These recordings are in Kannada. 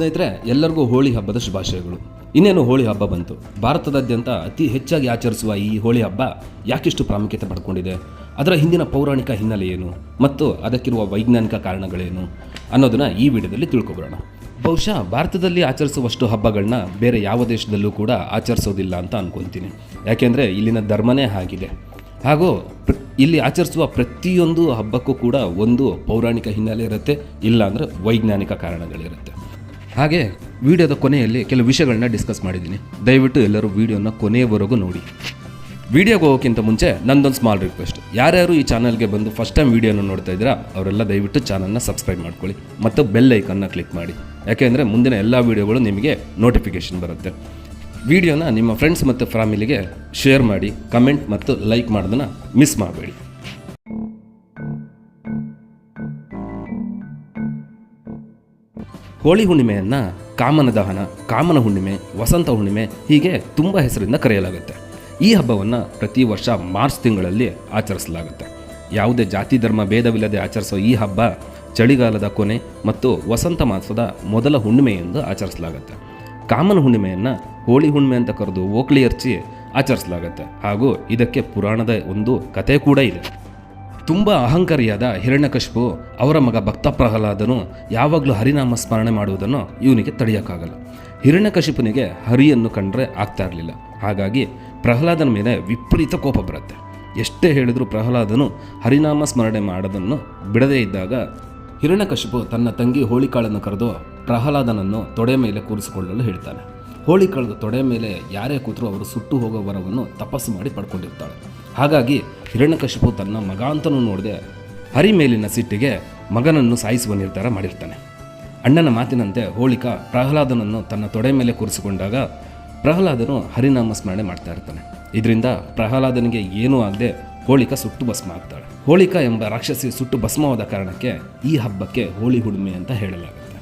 ಸ್ನೇಹಿತರೆ, ಎಲ್ಲರಿಗೂ ಹೋಳಿ ಹಬ್ಬದ ಶುಭಾಶಯಗಳು. ಇನ್ನೇನು ಹೋಳಿ ಹಬ್ಬ ಬಂತು? ಭಾರತದಾದ್ಯಂತ ಅತಿ ಹೆಚ್ಚಾಗಿ ಆಚರಿಸುವ ಈ ಹೋಳಿ ಹಬ್ಬ ಯಾಕಿಷ್ಟು ಪ್ರಾಮುಖ್ಯತೆ ಪಡ್ಕೊಂಡಿದೆ? ಅದರ ಹಿಂದಿನ ಪೌರಾಣಿಕ ಹಿನ್ನೆಲೆ ಏನು? ಮತ್ತು ಅದಕ್ಕಿರುವ ವೈಜ್ಞಾನಿಕ ಕಾರಣಗಳೇನು? ಅನ್ನೋದನ್ನ ಈ ವಿಡಿಯೋದಲ್ಲಿ ತಿಳ್ಕೊಬರೋಣ ಬಹುಶಃ ಭಾರತದಲ್ಲಿ ಆಚರಿಸುವಷ್ಟು ಹಬ್ಬಗಳನ್ನ ಬೇರೆ ಯಾವ ದೇಶದಲ್ಲೂ ಕೂಡ ಆಚರಿಸೋದಿಲ್ಲ ಅಂತ ಅನ್ಕೊಂತೀನಿ. ಯಾಕೆಂದರೆ ಇಲ್ಲಿನ ಧರ್ಮನೇ ಆಗಿದೆ ಹಾಗೂ ಇಲ್ಲಿ ಆಚರಿಸುವ ಪ್ರತಿಯೊಂದು ಹಬ್ಬಕ್ಕೂ ಕೂಡ ಒಂದು ಪೌರಾಣಿಕ ಹಿನ್ನೆಲೆ ಇರುತ್ತೆ, ಇಲ್ಲಾಂದರೆ ವೈಜ್ಞಾನಿಕ ಕಾರಣಗಳಿರುತ್ತೆ. ಹಾಗೆ ವಿಡಿಯೋದ ಕೊನೆಯಲ್ಲಿ ಕೆಲವು ವಿಷಯಗಳನ್ನ ಡಿಸ್ಕಸ್ ಮಾಡಿದ್ದೀನಿ. ದಯವಿಟ್ಟು ಎಲ್ಲರೂ ವಿಡಿಯೋನ ಕೊನೆಯವರೆಗೂ ನೋಡಿ. ವಿಡಿಯೋಗೆ ಹೋಗೋಕ್ಕಿಂತ ಮುಂಚೆ ನಂದೊಂದು ಸ್ಮಾಲ್ ರಿಕ್ವೆಸ್ಟ್ ಯಾರ್ಯಾರು ಈ ಚಾನಲ್ಗೆ ಬಂದು ಫಸ್ಟ್ ಟೈಮ್ ವಿಡಿಯೋನ ನೋಡ್ತಾ ಇದ್ದೀರಾ, ಅವರೆಲ್ಲ ದಯವಿಟ್ಟು ಚಾನಲ್ನ ಸಬ್ಸ್ಕ್ರೈಬ್ ಮಾಡ್ಕೊಳ್ಳಿ ಮತ್ತು ಬೆಲ್ ಐಕನ್ನ ಕ್ಲಿಕ್ ಮಾಡಿ. ಯಾಕೆಂದರೆ ಮುಂದಿನ ಎಲ್ಲ ವಿಡಿಯೋಗಳು ನಿಮಗೆ ನೋಟಿಫಿಕೇಷನ್ ಬರುತ್ತೆ. ವಿಡಿಯೋನ ನಿಮ್ಮ ಫ್ರೆಂಡ್ಸ್ ಮತ್ತು ಫ್ಯಾಮಿಲಿಗೆ ಶೇರ್ ಮಾಡಿ ಕಮೆಂಟ್ ಮತ್ತು ಲೈಕ್ ಮಾಡೋದನ್ನು ಮಿಸ್ ಮಾಡಬೇಡಿ. ಹೋಳಿ ಹುಣ್ಣಿಮೆಯನ್ನು ಕಾಮನ ದಹನ, ಕಾಮನ ಹುಣ್ಣಿಮೆ, ವಸಂತ ಹುಣ್ಣಿಮೆ ಹೀಗೆ ತುಂಬ ಹೆಸರಿಂದ ಕರೆಯಲಾಗುತ್ತೆ. ಈ ಹಬ್ಬವನ್ನು ಪ್ರತಿ ವರ್ಷ ಮಾರ್ಚ್ ತಿಂಗಳಲ್ಲಿ ಆಚರಿಸಲಾಗುತ್ತೆ. ಯಾವುದೇ ಜಾತಿ, ಧರ್ಮ, ಭೇದವಿಲ್ಲದೆ ಆಚರಿಸೋ ಈ ಹಬ್ಬ ಚಳಿಗಾಲದ ಕೊನೆ ಮತ್ತು ವಸಂತ ಮಾಸದ ಮೊದಲ ಹುಣ್ಣಿಮೆ ಎಂದು ಆಚರಿಸಲಾಗುತ್ತೆ. ಕಾಮನ ಹುಣ್ಣಿಮೆಯನ್ನು ಹೋಳಿ ಹುಣ್ಣಿಮೆ ಅಂತ ಕರೆದು ಓಕ್ಳಿ ಅರ್ಚಿ ಆಚರಿಸಲಾಗುತ್ತೆ. ಹಾಗೂ ಇದಕ್ಕೆ ಪುರಾಣದ ಒಂದು ಕತೆ ಕೂಡ ಇದೆ. ತುಂಬ ಅಹಂಕಾರಿಯಾದ ಹಿರಣ್ಯಕಶಿಪು ಅವರ ಮಗ ಭಕ್ತ ಪ್ರಹ್ಲಾದನು ಯಾವಾಗಲೂ ಹರಿನಾಮ ಸ್ಮರಣೆ ಮಾಡುವುದನ್ನು ಇವನಿಗೆ ತಡೆಯೋಕ್ಕಾಗಲ್ಲ ಹಿರಣ್ಯಕಶಿಪುನಿಗೆ ಹರಿಯನ್ನು ಕಂಡ್ರೆ ಆಗ್ತಾ ಇರಲಿಲ್ಲ. ಹಾಗಾಗಿ ಪ್ರಹ್ಲಾದನ ಮೇಲೆ ವಿಪರೀತ ಕೋಪ ಬರುತ್ತೆ. ಎಷ್ಟೇ ಹೇಳಿದರೂ ಪ್ರಹ್ಲಾದನು ಹರಿನಾಮ ಸ್ಮರಣೆ ಮಾಡೋದನ್ನು ಬಿಡದೇ ಇದ್ದಾಗ ಹಿರಣ್ಯಕಶಿಪು ತನ್ನ ತಂಗಿ ಹೋಳಿಕಾಳನ್ನು ಕರೆದು ಪ್ರಹ್ಲಾದನನ್ನು ತೊಡೆ ಮೇಲೆ ಕೂರಿಸಿಕೊಳ್ಳಲು ಹೇಳ್ತಾನೆ. ಹೋಳಿಕಾಳದ ತೊಡೆ ಮೇಲೆ ಯಾರೇ ಕೂತರೂ ಅವರು ಸುಟ್ಟು ಹೋಗೋ ವರವನ್ನು ತಪಸ್ಸು ಮಾಡಿ ಪಡ್ಕೊಂಡಿರ್ತಾಳೆ. ಹಾಗಾಗಿ ಹಿರಣ್ಯಕಶಿಪು ತನ್ನ ಮಗ ಅಂತನೂ ನೋಡದೆ ಹರಿ ಮೇಲಿನ ಸಿಟ್ಟಿಗೆ ಮಗನನ್ನು ಸಾಯಿಸುವ ನಿರ್ಧಾರ ಮಾಡಿರ್ತಾನೆ. ಅಣ್ಣನ ಮಾತಿನಂತೆ ಹೋಳಿಕ ಪ್ರಹ್ಲಾದನನ್ನು ತನ್ನ ತೊಡೆ ಮೇಲೆ ಕೂರಿಸಿಕೊಂಡಾಗ ಪ್ರಹ್ಲಾದನು ಹರಿನಾಮ ಸ್ಮರಣೆ ಮಾಡ್ತಾ ಇರ್ತಾನೆ. ಇದರಿಂದ ಪ್ರಹ್ಲಾದನಿಗೆ ಏನೂ ಆಗದೆ ಹೋಳಿಕ ಸುಟ್ಟು ಭಸ್ಮ ಆಗ್ತಾಳೆ. ಹೋಳಿಕ ಎಂಬ ರಾಕ್ಷಸಿ ಸುಟ್ಟು ಭಸ್ಮವಾದ ಕಾರಣಕ್ಕೆ ಈ ಹಬ್ಬಕ್ಕೆ ಹೋಳಿ ಹುಣ್ಣಿಮೆ ಅಂತ ಹೇಳಲಾಗುತ್ತೆ.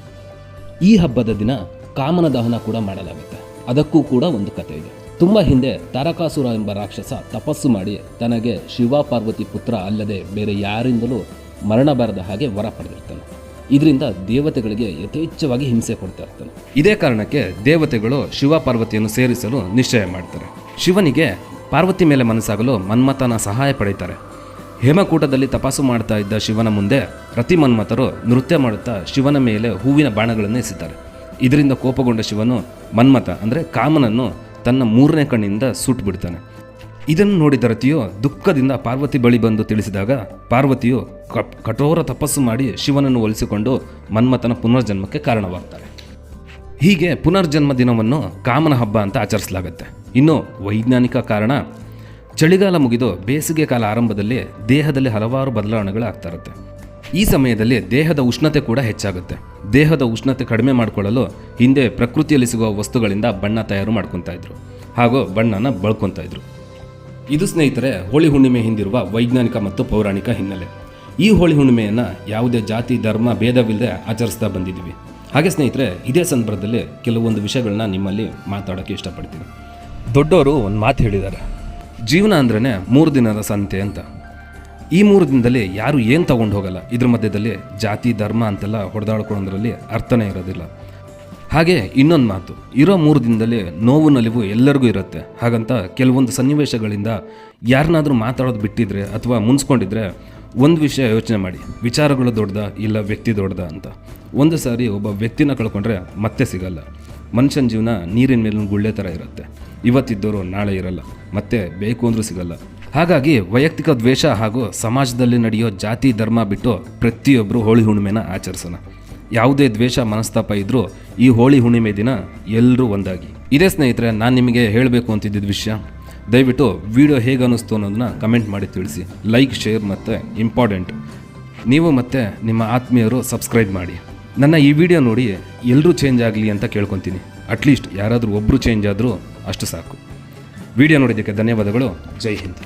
ಈ ಹಬ್ಬದ ದಿನ ಕಾಮನ ದಹನ ಕೂಡ ಮಾಡಲಾಗುತ್ತೆ. ಅದಕ್ಕೂ ಕೂಡ ಒಂದು ಕಥೆ ಇದೆ. ತುಂಬ ಹಿಂದೆ ತಾರಕಾಸುರ ಎಂಬ ರಾಕ್ಷಸ ತಪಸ್ಸು ಮಾಡಿ ತನಗೆ ಶಿವ ಪಾರ್ವತಿ ಪುತ್ರ ಅಲ್ಲದೆ ಬೇರೆ ಯಾರಿಂದಲೂ ಮರಣ ಬಾರದ ಹಾಗೆ ವರ ಪಡೆದಿರ್ತಾನೆ. ಇದರಿಂದ ದೇವತೆಗಳಿಗೆ ಯಥೇಚ್ಛವಾಗಿ ಹಿಂಸೆ ಕೊಡ್ತಾ ಇರ್ತಾನೆ. ಇದೇ ಕಾರಣಕ್ಕೆ ದೇವತೆಗಳು ಶಿವ ಪಾರ್ವತಿಯನ್ನು ಸೇರಿಸಲು ನಿಶ್ಚಯ ಮಾಡ್ತಾರೆ. ಶಿವನಿಗೆ ಪಾರ್ವತಿ ಮೇಲೆ ಮನಸ್ಸಾಗಲು ಮನ್ಮಥನ ಸಹಾಯ ಪಡೀತಾರೆ. ಹೇಮಕೂಟದಲ್ಲಿ ತಪಾಸು ಮಾಡ್ತಾ ಇದ್ದ ಶಿವನ ಮುಂದೆ ರತಿ ಮನ್ಮಥರು ನೃತ್ಯ ಮಾಡುತ್ತಾ ಶಿವನ ಮೇಲೆ ಹೂವಿನ ಬಾಣಗಳನ್ನು ಎಸೆತಾರೆ ಇದರಿಂದ ಕೋಪಗೊಂಡ ಶಿವನು ಮನ್ಮಥ ಅಂದರೆ ಕಾಮನನ್ನು ತನ್ನ ಮೂರನೇ ಕಣ್ಣಿಂದ ಸುಟ್ಟು ಬಿಡ್ತಾನೆ. ಇದನ್ನು ನೋಡಿದ ರತಿಯು ದುಃಖದಿಂದ ಪಾರ್ವತಿ ಬಳಿ ಬಂದು ತಿಳಿಸಿದಾಗ ಪಾರ್ವತಿಯು ಕಠೋರ ತಪಸ್ಸು ಮಾಡಿ ಶಿವನನ್ನು ಒಲಿಸಿಕೊಂಡು ಮನ್ಮಥನ ಪುನರ್ಜನ್ಮಕ್ಕೆ ಕಾರಣವಾಗ್ತಾರೆ ಹೀಗೆ ಪುನರ್ಜನ್ಮ ದಿನವನ್ನು ಕಾಮನ ಹಬ್ಬ ಅಂತ ಆಚರಿಸಲಾಗುತ್ತೆ. ಇನ್ನು ವೈಜ್ಞಾನಿಕ ಕಾರಣ, ಚಳಿಗಾಲ ಮುಗಿದು ಬೇಸಿಗೆ ಕಾಲ ಆರಂಭದಲ್ಲಿ ದೇಹದಲ್ಲಿ ಹಲವಾರು ಬದಲಾವಣೆಗಳು ಆಗ್ತಾ ಇರುತ್ತೆ. ಈ ಸಮಯದಲ್ಲಿ ದೇಹದ ಉಷ್ಣತೆ ಕೂಡ ಹೆಚ್ಚಾಗುತ್ತೆ. ದೇಹದ ಉಷ್ಣತೆ ಕಡಿಮೆ ಮಾಡಿಕೊಳ್ಳಲು ಹಿಂದೆ ಪ್ರಕೃತಿಯಲ್ಲಿ ಸಿಗುವ ವಸ್ತುಗಳಿಂದ ಬಣ್ಣ ತಯಾರು ಮಾಡ್ಕೊತಾ ಇದ್ರು. ಹಾಗೂ ಬಣ್ಣನ ಬಳ್ಕೊತಾ ಇದ್ರು. ಇದು ಸ್ನೇಹಿತರೆ ಹೋಳಿ ಹುಣ್ಣಿಮೆ ಹಿಂದಿರುವ ವೈಜ್ಞಾನಿಕ ಮತ್ತು ಪೌರಾಣಿಕ ಹಿನ್ನೆಲೆ. ಈ ಹೋಳಿ ಹುಣ್ಣಿಮೆಯನ್ನು ಯಾವುದೇ ಜಾತಿ, ಧರ್ಮ, ಭೇದವಿಲ್ಲದೆ ಆಚರಿಸ್ತಾ ಬಂದಿದ್ದೀವಿ. ಹಾಗೆ ಸ್ನೇಹಿತರೆ, ಇದೇ ಸಂದರ್ಭದಲ್ಲಿ ಕೆಲವೊಂದು ವಿಷಯಗಳನ್ನ ನಿಮ್ಮಲ್ಲಿ ಮಾತಾಡೋಕ್ಕೆ ಇಷ್ಟಪಡ್ತೀನಿ. ದೊಡ್ಡವರು ಒಂದು ಮಾತು ಹೇಳಿದ್ದಾರೆ. ಜೀವನ ಅಂದ್ರೇ ಮೂರು ದಿನದ ಸಂತೆ ಅಂತ. ಈ ಮೂರು ದಿನದಲ್ಲಿ ಯಾರು ಏನು ತಗೊಂಡು ಹೋಗಲ್ಲ. ಇದ್ರ ಮಧ್ಯದಲ್ಲಿ ಜಾತಿ, ಧರ್ಮ ಅಂತೆಲ್ಲ ಹೊಡೆದಾಡ್ಕೊಳ್ಳೋದ್ರಲ್ಲಿ ಅರ್ಥನೇ ಇರೋದಿಲ್ಲ. ಹಾಗೆ ಇನ್ನೊಂದು ಮಾತು, ಇರೋ ಮೂರು ದಿನದಲ್ಲಿ ನೋವು, ನಲಿವು ಎಲ್ಲರಿಗೂ ಇರುತ್ತೆ. ಹಾಗಂತ ಕೆಲವೊಂದು ಸನ್ನಿವೇಶಗಳಿಂದ ಯಾರನ್ನಾದರೂ ಮಾತಾಡೋದು ಬಿಟ್ಟಿದ್ರೆ ಅಥವಾ ಮುನ್ಸ್ಕೊಂಡಿದ್ರೆ ಒಂದು ವಿಷಯ ಯೋಚನೆ ಮಾಡಿ. ವಿಚಾರಗಳು ದೊಡ್ಡದ ಇಲ್ಲ ವ್ಯಕ್ತಿ ದೊಡ್ಡದ ಅಂತ. ಒಂದು ಸಾರಿ ಒಬ್ಬ ವ್ಯಕ್ತಿನ ಕಳ್ಕೊಂಡ್ರೆ ಮತ್ತೆ ಸಿಗಲ್ಲ. ಮನುಷ್ಯನ ಜೀವನ ನೀರಿನ ಮೇಲಿನ ಗುಳ್ಳೆ ಥರ ಇರುತ್ತೆ. ಇವತ್ತಿದ್ದವರು ನಾಳೆ ಇರಲ್ಲ. ಮತ್ತೆ ಬೇಕು ಅಂದರೂ ಸಿಗಲ್ಲ. ಹಾಗಾಗಿ ವೈಯಕ್ತಿಕ ದ್ವೇಷ ಹಾಗೂ ಸಮಾಜದಲ್ಲಿ ನಡೆಯೋ ಜಾತಿ ಧರ್ಮ ಬಿಟ್ಟು ಪ್ರತಿಯೊಬ್ಬರು ಹೋಳಿ ಹುಣ್ಣಿಮೆನ ಆಚರಿಸೋಣ. ಯಾವುದೇ ದ್ವೇಷ ಮನಸ್ತಾಪ ಇದ್ದರೂ ಈ ಹೋಳಿ ಹುಣ್ಣಿಮೆ ದಿನ ಎಲ್ಲರೂ ಒಂದಾಗಿ. ಇದೇ ಸ್ನೇಹಿತರೆ, ನಾನು ನಿಮಗೆ ಹೇಳಬೇಕು ಅಂತಿದ್ದ ವಿಷಯ. ದಯವಿಟ್ಟು ವಿಡಿಯೋ ಹೇಗೆ ಅನ್ನಿಸ್ತು ಅನ್ನೋದನ್ನ ಕಮೆಂಟ್ ಮಾಡಿ ತಿಳಿಸಿ. ಲೈಕ್, ಶೇರ್ ಮತ್ತು ಇಂಪಾರ್ಟೆಂಟ್. ನೀವು ಮತ್ತು ನಿಮ್ಮ ಆತ್ಮೀಯರು ಸಬ್ಸ್ಕ್ರೈಬ್ ಮಾಡಿ. ನನ್ನ ಈ ವಿಡಿಯೋ ನೋಡಿ ಎಲ್ಲರೂ ಚೇಂಜ್ ಆಗಲಿ ಅಂತ ಕೇಳ್ಕೊತೀನಿ. ಅಟ್ಲೀಸ್ಟ್ ಯಾರಾದರೂ ಒಬ್ಬರು ಚೇಂಜ್ ಆದರೂ ಅಷ್ಟು ಸಾಕು. ವಿಡಿಯೋ ನೋಡಿದ್ದಕ್ಕೆ ಧನ್ಯವಾದಗಳು. ಜೈ ಹಿಂದ್.